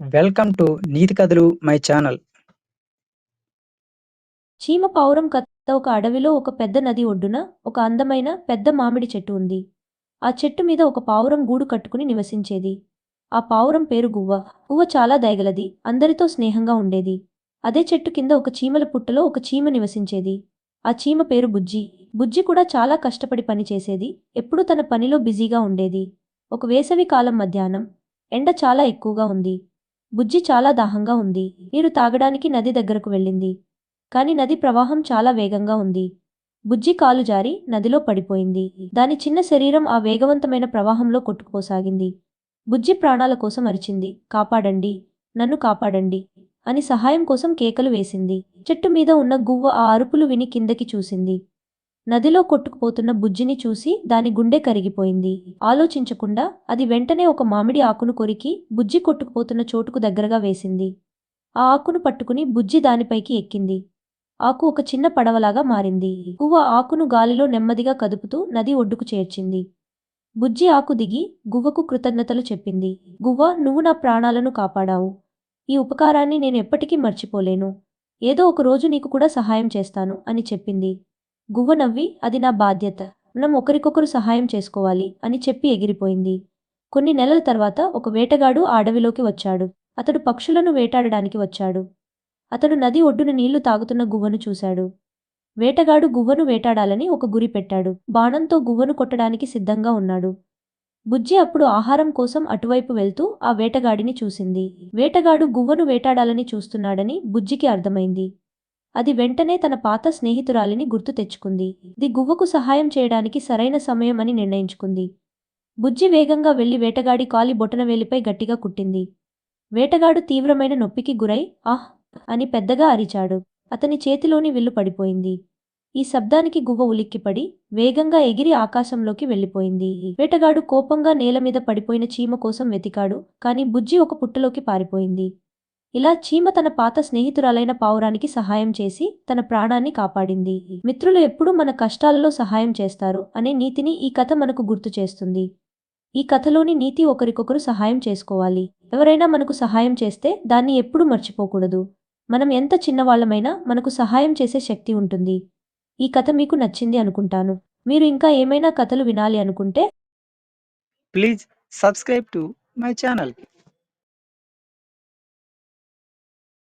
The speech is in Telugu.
వెల్కమ్ టు నీతి కథలు మై ఛానల్. చీమ పావురం కథ ఒక అడవిలో ఒక పెద్ద నది ఒడ్డున ఒక అందమైన పెద్ద మామిడి చెట్టు ఉంది. ఆ చెట్టు మీద ఒక పావురం గూడు కట్టుకుని నివసించేది. ఆ పావురం పేరు గువ్వ. గువ్వ చాలా దయగలది. అందరితో స్నేహంగా ఉండేది. అదే చెట్టు కింద ఒక చీమల పుట్టలో ఒక చీమ నివసించేది. ఆ చీమ పేరు బుజ్జి. బుజ్జి కూడా చాలా కష్టపడి పని చేసేది. ఎప్పుడూ తన పనిలో బిజీగా ఉండేది. ఒక వేసవి కాలం మధ్యాహ్నం. ఎండ చాలా ఎక్కువగా ఉంది. బుజ్జి చాలా దాహంగా ఉంది. నీరు తాగడానికి నది దగ్గరకు వెళ్ళింది. కాని నది ప్రవాహం చాలా వేగంగా ఉంది. బుజ్జి కాలు జారి నదిలో పడిపోయింది. దాని చిన్న శరీరం ఆ వేగవంతమైన ప్రవాహంలో కొట్టుకుపోసాగింది. బుజ్జి ప్రాణాల కోసం అరిచింది. కాపాడండి. నన్ను కాపాడండి అని సహాయం కోసం కేకలు వేసింది. చెట్టు మీద ఉన్న గువ్వ ఆ అరుపులు విని కిందకి చూసింది. నదిలో కొట్టుకుపోతున్న బుజ్జిని చూసి దాని గుండె కరిగిపోయింది. ఆలోచించకుండా అది వెంటనే ఒక మామిడి ఆకును కొరికి బుజ్జి కొట్టుకుపోతున్న చోటుకు దగ్గరగా వేసింది. ఆ ఆకును పట్టుకుని బుజ్జి దానిపైకి ఎక్కింది. ఆకు ఒక చిన్న పడవలాగా మారింది. గువ్వ ఆకును గాలిలో నెమ్మదిగా కదుపుతూ నది ఒడ్డుకు చేర్చింది. బుజ్జి ఆకు దిగి గువ్వకు కృతజ్ఞతలు చెప్పింది. గువ్వ నువ్వు నా ప్రాణాలను కాపాడావు. ఈ ఉపకారాన్ని నేను ఎప్పటికీ మర్చిపోలేను. ఏదో ఒక రోజు నీకు కూడా సహాయం చేస్తాను అని చెప్పింది. గువ్వ నవ్వి అది నా బాధ్యత. మనం ఒకరికొకరు సహాయం చేసుకోవాలి అని చెప్పి ఎగిరిపోయింది. కొన్ని నెలల తర్వాత ఒక వేటగాడు ఆ అడవిలోకి వచ్చాడు. అతడు పక్షులను వేటాడడానికి వచ్చాడు. అతడు నది ఒడ్డున నీళ్ళు తాగుతున్న గువ్వను చూశాడు. వేటగాడు గువ్వను వేటాడాలని ఒక గురి పెట్టాడు. బాణంతో గువ్వను కొట్టడానికి సిద్ధంగా ఉన్నాడు. బుజ్జి అప్పుడు ఆహారం కోసం అటువైపు వెళ్తూ ఆ వేటగాడిని చూసింది. వేటగాడు గువ్వను వేటాడాలని చూస్తున్నాడని బుజ్జికి అర్థమైంది. అది వెంటనే తన పాత స్నేహితురాలిని గుర్తు తెచ్చుకుంది. ఇది గువ్వకు సహాయం చేయడానికి సరైన సమయం అని నిర్ణయించుకుంది. బుజ్జి వేగంగా వెళ్ళి వేటగాడి కాలి బొటనవేలిపై గట్టిగా కుట్టింది. వేటగాడు తీవ్రమైన నొప్పికి గురై ఆహ్! అని పెద్దగా అరిచాడు. అతని చేతిలోని విల్లు పడిపోయింది. ఈ శబ్దానికి గువ్వ ఉలిక్కిపడి వేగంగా ఎగిరి ఆకాశంలోకి వెళ్ళిపోయింది. వేటగాడు కోపంగా నేల మీద పడిపోయిన చీమ కోసం వెతికాడు కాని బుజ్జి ఒక పుట్టలోకి పారిపోయింది. ఇలా చీమ తన పాత స్నేహితురాలైన పావురానికి సహాయం చేసి తన ప్రాణాన్ని కాపాడింది. మిత్రులు ఎప్పుడూ మన కష్టాలలో సహాయం చేస్తారు అనే నీతిని ఈ కథ మనకు గుర్తు చేస్తుంది. ఈ కథలోని నీతి ఒకరికొకరు సహాయం చేసుకోవాలి. ఎవరైనా మనకు సహాయం చేస్తే దాన్ని ఎప్పుడూ మర్చిపోకూడదు. మనం ఎంత చిన్నవాళ్ళమైనా మనకు సహాయం చేసే శక్తి ఉంటుంది. ఈ కథ మీకు నచ్చింది అనుకుంటాను. మీరు ఇంకా ఏమైనా కథలు వినాలి అనుకుంటే please subscribe to my channel.